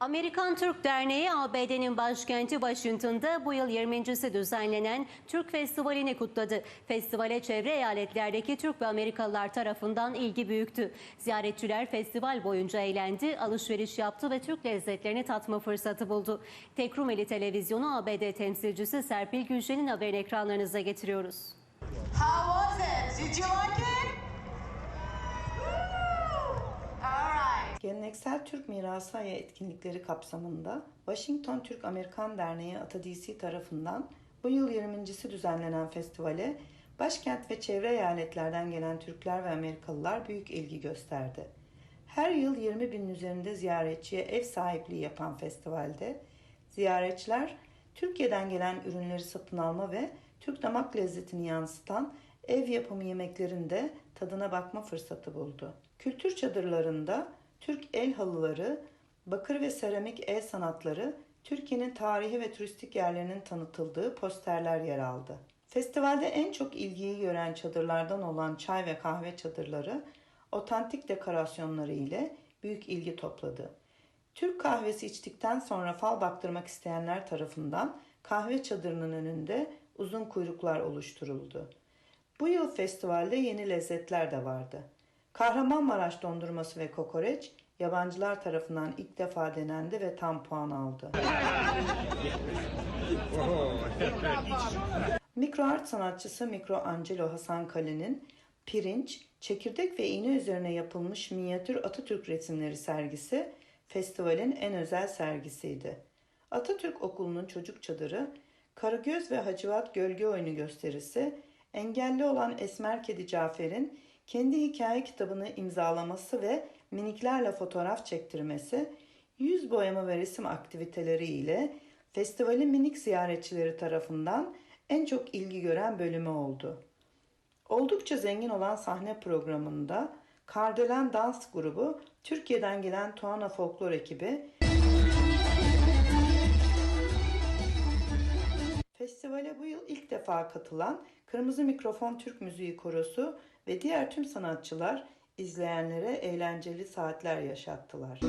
Amerikan Türk Derneği ABD'nin başkenti Washington'da bu yıl 20.si düzenlenen Türk Festivali'ni kutladı. Festivale çevre eyaletlerdeki Türk ve Amerikalılar tarafından ilgi büyüktü. Ziyaretçiler festival boyunca eğlendi, alışveriş yaptı ve Türk lezzetlerini tatma fırsatı buldu. Tek Rumeli Televizyonu ABD temsilcisi Serpil Gülşen'in haberini ekranlarınıza getiriyoruz. How was it? Did you like it? Geleneksel Türk Mirası Ayı etkinlikleri kapsamında Washington Türk-Amerikan Derneği ATDC tarafından bu yıl 20.si düzenlenen festivale başkent ve çevre eyaletlerden gelen Türkler ve Amerikalılar büyük ilgi gösterdi. Her yıl 20 binin üzerinde ziyaretçiye ev sahipliği yapan festivalde ziyaretçiler Türkiye'den gelen ürünleri satın alma ve Türk damak lezzetini yansıtan ev yapımı yemeklerin de tadına bakma fırsatı buldu. Kültür çadırlarında Türk el halıları, bakır ve seramik el sanatları, Türkiye'nin tarihi ve turistik yerlerinin tanıtıldığı posterler yer aldı. Festivalde en çok ilgiyi gören çadırlardan olan çay ve kahve çadırları, otantik dekorasyonları ile büyük ilgi topladı. Türk kahvesi içtikten sonra fal baktırmak isteyenler tarafından kahve çadırının önünde uzun kuyruklar oluşturuldu. Bu yıl festivalde yeni lezzetler de vardı. Kahramanmaraş dondurması ve kokoreç yabancılar tarafından ilk defa denendi ve tam puan aldı. Mikro art sanatçısı Mikro Angelo Hasan Kale'nin pirinç, çekirdek ve iğne üzerine yapılmış minyatür Atatürk resimleri sergisi festivalin en özel sergisiydi. Atatürk Okulu'nun çocuk çadırı, Karagöz ve Hacivat Gölge Oyunu gösterisi, engelli olan Esmer Kedi Cafer'in kendi hikaye kitabını imzalaması ve miniklerle fotoğraf çektirmesi, yüz boyama ve resim aktiviteleri ile festivalin minik ziyaretçileri tarafından en çok ilgi gören bölümü oldu. Oldukça zengin olan sahne programında Kardelen Dans grubu, Türkiye'den gelen Tuana Folklor ekibi, Festivale bu yıl ilk defa katılan Kırmızı Mikrofon Türk Müziği Korosu ve diğer tüm sanatçılar izleyenlere eğlenceli saatler yaşattılar.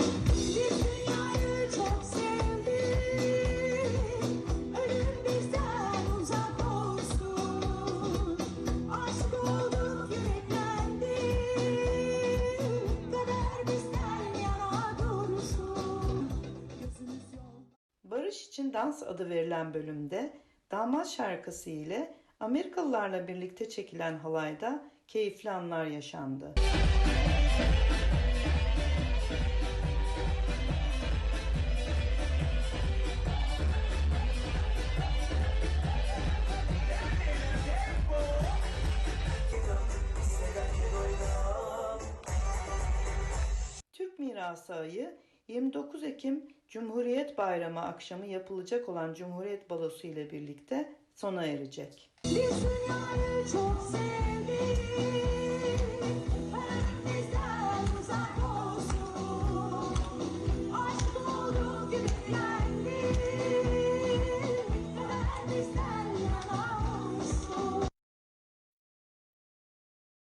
Barış için Dans adı verilen bölümde damat şarkısı ile Amerikalılarla birlikte çekilen halayda keyifli anlar yaşandı. Türk Mirası Ayı 29 Ekim Cumhuriyet Bayramı akşamı yapılacak olan Cumhuriyet Balosu ile birlikte sona erecek. Biz dünyayı çok sevdik